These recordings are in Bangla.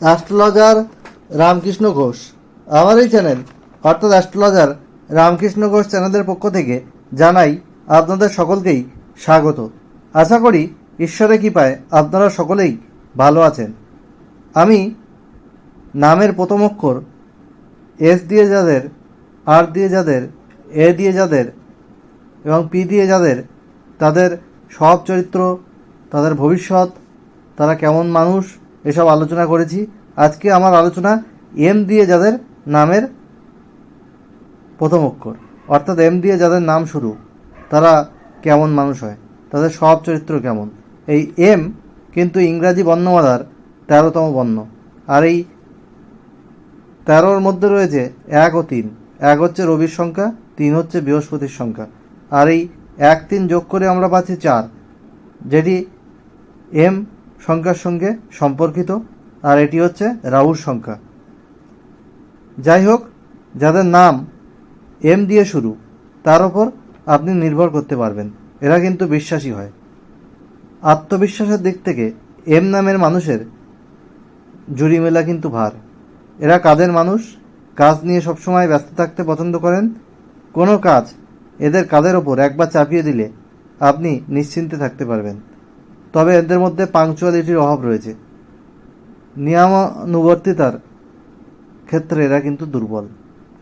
অ্যাস্ট্রোলজার রামকৃষ্ণ ঘোষ। আমার এই চ্যানেল, অর্থাৎ অ্যাস্ট্রোলজার রামকৃষ্ণ ঘোষ চ্যানেলের পক্ষ থেকে জানাই আপনাদের সকলকেই স্বাগত। আশা করি ঈশ্বরের কৃপায় আপনারা সকলেই ভালো আছেন। আমি নামের প্রথম অক্ষর, এস দিয়ে যাদের, আর দিয়ে যাদের, এ দিয়ে যাদের এবং পি দিয়ে যাদের, তাদের সব চরিত্র, তাদের ভবিষ্যৎ, তারা কেমন মানুষ এসব আলোচনা করেছি। আজকে আমার আলোচনা এম দিয়ে যাদের নামের প্রথম অক্ষর, অর্থাৎ এম দিয়ে যাদের নাম শুরু, তারা কেমন মানুষ হয়, তাদের সব চরিত্র কেমন? এই এম কিন্তু ইংরাজি বর্ণমালার তেরোতম বর্ণ, আর এই তেরোর মধ্যে রয়েছে এক ও তিন। এক হচ্ছে রবির সংখ্যা, তিন হচ্ছে বৃহস্পতির সংখ্যা, আর এই এক তিন যোগ করে আমরা পাচ্ছি চার, যেটি এম সংখ্যার সঙ্গে সম্পর্কিত, আর এটি হচ্ছে রাহুর সংখ্যা। যাই হোক, যাদের নাম এম দিয়ে শুরু, তার ওপর আপনি নির্ভর করতে পারবেন। এরা কিন্তু বিশ্বাসী হয়। আত্মবিশ্বাসের দিক থেকে এম নামের মানুষের জুড়ি মেলা কিন্তু ভার। এরা কাজের মানুষ, কাজ নিয়ে সবসময় ব্যস্ত থাকতে পছন্দ করেন? কোনো কাজ এদের কাজের ওপর একবার চাপিয়ে দিলে আপনি নিশ্চিন্তে থাকতে পারবেন। তবে এদের মধ্যে পাংচুয়ালিটির অভাব রয়েছে। নিয়মানুবর্তিতার ক্ষেত্রে এরা কিন্তু দুর্বল।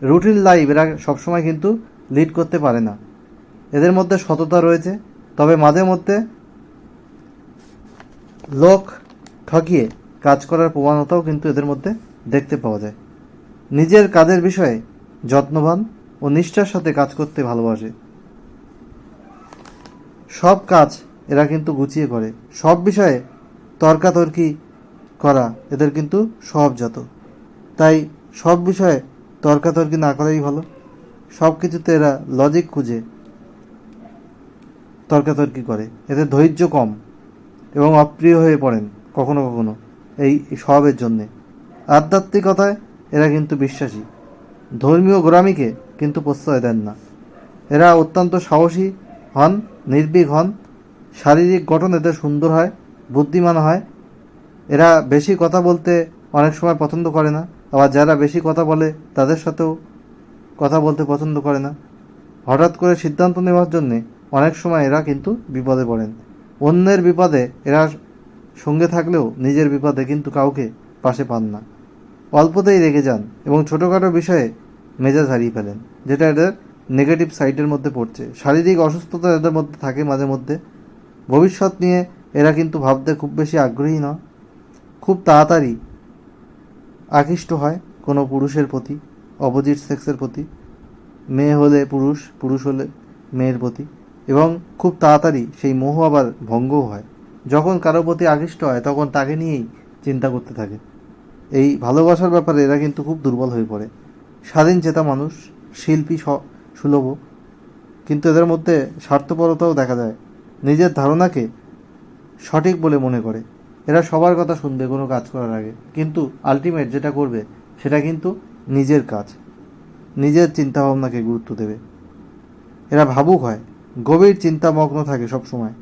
রুটিন লাইফ এরা সবসময় কিন্তু লিড করতে পারে না। এদের মধ্যে সততা রয়েছে, তবে মাঝে মধ্যে লোক ঠকিয়ে কাজ করার প্রবণতাও কিন্তু এদের মধ্যে দেখতে পাওয়া যায়। নিজের কাজের বিষয়ে যত্নবান ও নিষ্ঠার সাথে কাজ করতে ভালোবাসে। সব কাজ এরা কিন্তু গুছিয়ে করে। সব বিষয়ে তর্কাতর্কি করা এদের কিন্তু স্বভাবজাত তাই সব বিষয়ে তর্কাতর্কি না করাই ভালো। সব কিছুতে এরা লজিক খুঁজে তর্কাতর্কি করে। এদের ধৈর্য কম এবং অপ্রিয় হয়ে পড়েন কখনো কখনো এই স্বভাবের জন্যে। আধ্যাত্মিকতায় এরা কিন্তু বিশ্বাসী। ধর্মীয় গোড়ামিকে কিন্তু প্রশ্রয় দেন না। এরা অত্যন্ত সাহসী হন, নির্ভীক হন শারীরিক গঠন এদের সুন্দর হয়, বুদ্ধিমান হয়। এরা বেশি কথা বলতে অনেক সময় পছন্দ করে না। আবার যারা বেশি কথা বলে, তাদের সাথেও কথা বলতে পছন্দ করে না। হঠাৎ করে সিদ্ধান্ত নেওয়ার জন্যে অনেক সময় এরা কিন্তু বিপদে পড়েন। অন্যের বিপদে এরা সঙ্গে থাকলেও নিজের বিপদে কিন্তু কাউকে পাশে পান না। অল্পতেই রেগে যান এবং ছোটোখাটো বিষয়ে মেজাজ হারিয়ে ফেলেন, যেটা এদের নেগেটিভ সাইডের মধ্যে পড়ছে। শারীরিক অসুস্থতা এদের মধ্যে থাকে মাঝে মধ্যে। ভবিষ্যৎ নিয়ে এরা কিন্তু ভাবতে খুব বেশি আগ্রহী নয়। খুব তাড়াতাড়ি আকৃষ্ট হয় কোনো পুরুষের প্রতি, অপোজিট সেক্সের প্রতি। মেয়ে হলে পুরুষ পুরুষ হলে মেয়ের প্রতি। এবং খুব তাড়াতাড়ি সেই মোহ আবার ভঙ্গও হয়। যখন কারও প্রতি আকৃষ্ট হয়, তখন তাকে নিয়েই চিন্তা করতে থাকে। এই ভালোবাসার ব্যাপারে এরা কিন্তু খুব দুর্বল হয়ে পড়ে। স্বাধীন চেতা মানুষ, শিল্পী সুলভ। কিন্তু এদের মধ্যে স্বার্থপরতাও দেখা যায়। নিজের ধারণাকে সঠিক বলে মনে করে। এরা সবার কথা শুনবে কোনো কাজ করার আগে। কিন্তু আলটিমেট যেটা করবে, সেটা কিন্তু নিজের কাজ। নিজের চিন্তাভাবনাকে গুরুত্ব দেবে। এরা ভাবুক হয়, গভীর চিন্তামগ্ন থাকে সব সময়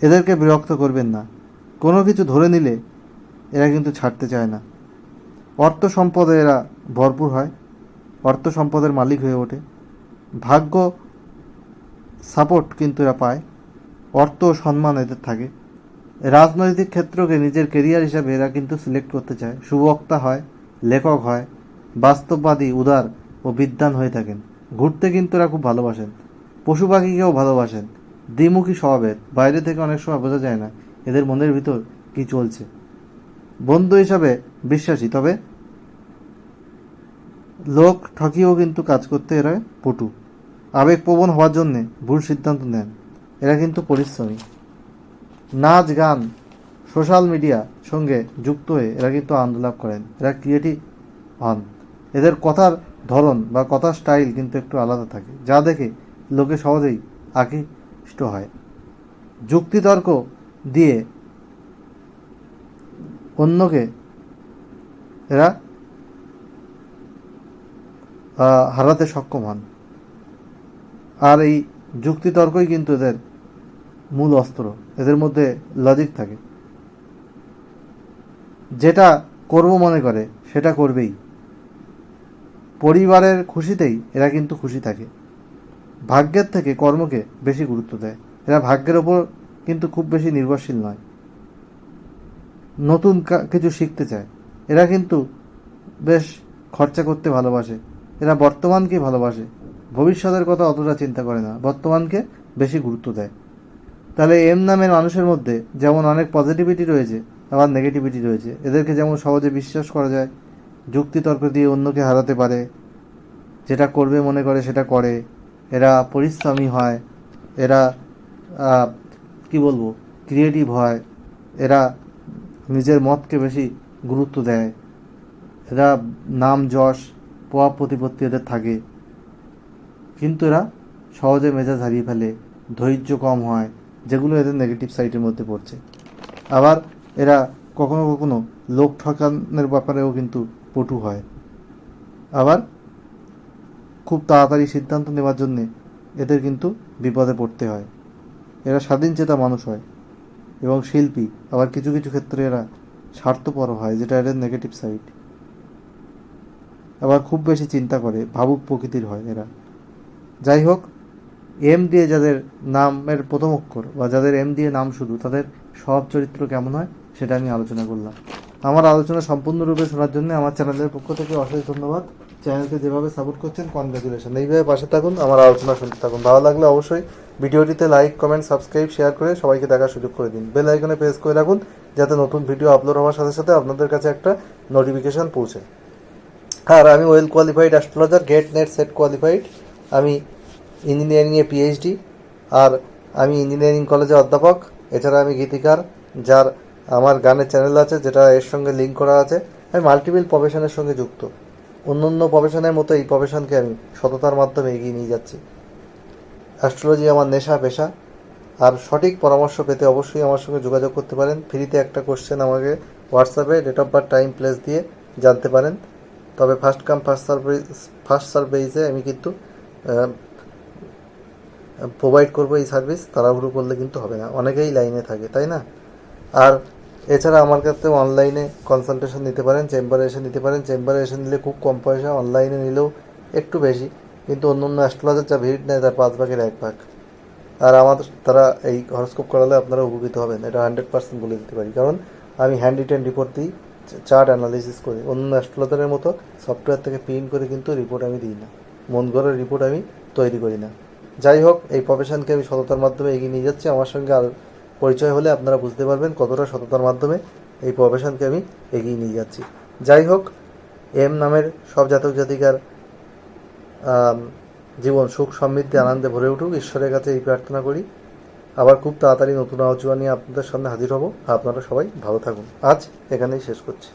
এদেরকে বিরক্ত করবেন না। কোনো কিছু ধরে নিলে এরা কিন্তু ছাড়তে চায় না। অর্থ সম্পদে এরা ভরপুর হয়। অর্থ সম্পদের মালিক হয়ে ওঠে। ভাগ্য সাপোর্ট কিন্তু এরা পায়, অর্থ সম্মান এদের থাকে। রাজনৈতিক ক্ষেত্রকে নিজের কেরিয়ার হিসাবে এরা কিন্তু সিলেক্ট করতে চায়। সুবক্তা হয়, লেখক হয়, বাস্তববাদী, উদার ও বিদ্বান হয়ে থাকেন। ঘুরতে কিন্তু এরা খুব ভালোবাসেন। পশু পাখিকেও ভালোবাসেন। দ্বিমুখী স্বভাবের। বাইরে থেকে অনেক সময় বোঝা যায় না এদের মনের ভিতর কি চলছে। বন্ধু হিসাবে বিশ্বাসী, তবে লোক ঠকিয়েও কিন্তু কাজ করতে এরা পটু। আবেগপ্রবণ হওয়ার জন্যে ভুল সিদ্ধান্ত নেন। এরা কিন্তু পরিশ্রমী। নাচ, গান, সোশ্যাল মিডিয়া সঙ্গে যুক্ত হয়ে এরা কিন্তু আনন্দ লাভ করেন। এরা ক্রিয়েটিভ হন। এদের কথার ধরন বা কথার স্টাইল কিন্তু একটু আলাদা থাকে, যা দেখে লোকে সহজেই আকৃষ্ট হয়। যুক্তিতর্ক দিয়ে অন্যকে এরা হারাতে সক্ষম হন। আর এই যুক্তিতর্কই কিন্তু এদের মূল অস্ত্র। এদের মধ্যে লজিক থাকে। যেটা করব মনে করে, সেটা করবেই। পরিবারের খুশিতেই এরা কিন্তু খুশি থাকে। ভাগ্যের থেকে কর্মকে বেশি গুরুত্ব দেয়। এরা ভাগ্যের ওপর কিন্তু খুব বেশি নির্ভরশীল নয়। নতুন কিছু শিখতে চায়। এরা কিন্তু বেশ খরচা করতে ভালোবাসে। এরা বর্তমানকেই ভালোবাসে। ভবিষ্যতের কথা অতটা চিন্তা করে না, বর্তমানকে বেশি গুরুত্ব দেয়। তাহলে এম নামের মানুষের মধ্যে যেমন অনেক পজিটিভিটি রয়েছে, আবার নেগেটিভিটি রয়েছে, এদেরকে যেমন সহজে বিশ্বাস করা যায়, যুক্তিতর্ক দিয়ে অন্যকে হারাতে পারে, যেটা করবে, মনে করে, সেটা করে, এরা পরিশ্রমী হয়, এরা কি বলব ক্রিয়েটিভ হয়, এরা নিজের মতকে বেশি গুরুত্ব দেয়, এরা নাম, যশ প্রভাব প্রতিপত্তি এদের থাকে। কিন্তু এরা সহজে মেজাজ হারিয়ে ফেলে, ধৈর্য কম হয়, যেগুলো এদের নেগেটিভ সাইডের মধ্যে পড়ছে। আবার এরা কখনো কখনো লোক ঠকানোর ব্যাপারেও কিন্তু পটু হয়। আবার খুব তাড়াতাড়ি সিদ্ধান্ত নেওয়ার জন্যে এদের কিন্তু বিপদে পড়তে হয়। এরা স্বাধীন চেতা মানুষ হয় এবং শিল্পী, আবার কিছু কিছু ক্ষেত্রে এরা স্বার্থপর হয়, যেটা এদের নেগেটিভ সাইড আবার খুব বেশি চিন্তা করে, ভাবুক প্রকৃতির হয় এরা। যাই হোক, এম দিয়ে যাদের নামের প্রথম অক্ষর বা যাদের এম দিয়ে নাম শুধু, তাদের সব চরিত্র কেমন হয় সেটা আমি আলোচনা করলাম। আমার আলোচনা সম্পূর্ণরূপে শোনার জন্য আমার চ্যানেলের পক্ষ থেকে অশেষ ধন্যবাদ। চ্যানেলকে যেভাবে সাপোর্ট করছেন, কনগ্রাচুলেশন। এইভাবে পাশে থাকুন, আমার আলোচনা শুনতে থাকুন। ভালো লাগলে অবশ্যই ভিডিওটিতে লাইক কমেন্ট সাবস্ক্রাইব শেয়ার করে সবাইকে দেখার সুযোগ করে দিন। বেল আইকনে প্রেস করে রাখুন, যাতে নতুন ভিডিও আপলোড হওয়ার সাথে সাথে আপনাদের কাছে একটা নোটিফিকেশন পৌঁছে। আর আমি well qualified astrologer GATE NET SET qualified আমি ইঞ্জিনিয়ারিংয়ে পিএইচডি আর আমি ইঞ্জিনিয়ারিং কলেজে অধ্যাপক। এছাড়া আমি গীতিকার, যার আমার গানের চ্যানেল আছে, যেটা এর সঙ্গে লিঙ্ক করা আছে। আমি মাল্টিপল প্রফেশনের সঙ্গে যুক্ত। অন্য অন্য প্রফেশনের মতো এই প্রফেশনকে আমি সততার মাধ্যমে এগিয়ে নিয়ে যাচ্ছি। অ্যাস্ট্রোলজি আমার নেশা, পেশা। আর সঠিক পরামর্শ পেতে অবশ্যই আমার সঙ্গে যোগাযোগ করতে পারেন। ফ্রিতে একটা কোশ্চেন আমাকে হোয়াটসঅ্যাপে date of birth time place দিয়ে জানতে পারেন। তবে first come first service first সার্ভিসে আমি কিন্তু প্রোভাইড করব এই সার্ভিস তাড়াহুড়ো করলে কিন্তু হবে না। অনেকেই লাইনে থাকে, তাই না? আর এছাড়া আমার কাছে অনলাইনে কনসালটেশন নিতে পারেন চেম্বারে এসে নিতে পারেন। চেম্বারে এসে নিলে খুব কম পয়সা অনলাইনে নিলেও একটু বেশি। কিন্তু অন্য অন্য অ্যাস্ট্রোলজার যা ভিড় নেয়, তার পাঁচ ভাগের এক ভাগ। আর আমাদের, তারা এই হরস্কোপ করালে আপনারা উপকৃত হবেন। এটা হান্ড্রেড পার্সেন্ট বলে দিতে পারি। কারণ আমি হ্যান্ড রিটেন রিপোর্ট দিই চার্ট অ্যানালিসিস করি। অন্য অ্যাস্ট্রোলজারের মতো সফটওয়্যার থেকে প্রিন্ট করে কিন্তু রিপোর্ট আমি দিই না। মন গড়ের রিপোর্ট আমি তৈরি করি না। যাই হোক, এই প্রফেশনকে আমি সততার মাধ্যমে এগিয়ে নিয়ে যাচ্ছি। আমার সঙ্গে আর পরিচয় হলে আপনারা বুঝতে পারবেন কতটা সততার মাধ্যমে এই প্রফেশনকে আমি এগিয়ে নিয়ে যাচ্ছি। যাই হোক, এম নামের সব জাতক জাতিকার জীবন সুখ সমৃদ্ধি আনন্দে ভরে উঠুক। ঈশ্বরের কাছে এই প্রার্থনা করি। আবার খুব তাড়াতাড়ি নতুন আলোচনা নিয়ে আপনাদের সামনে হাজির হব। আপনারা সবাই ভালো থাকুন। আজ এখানেই শেষ করছি।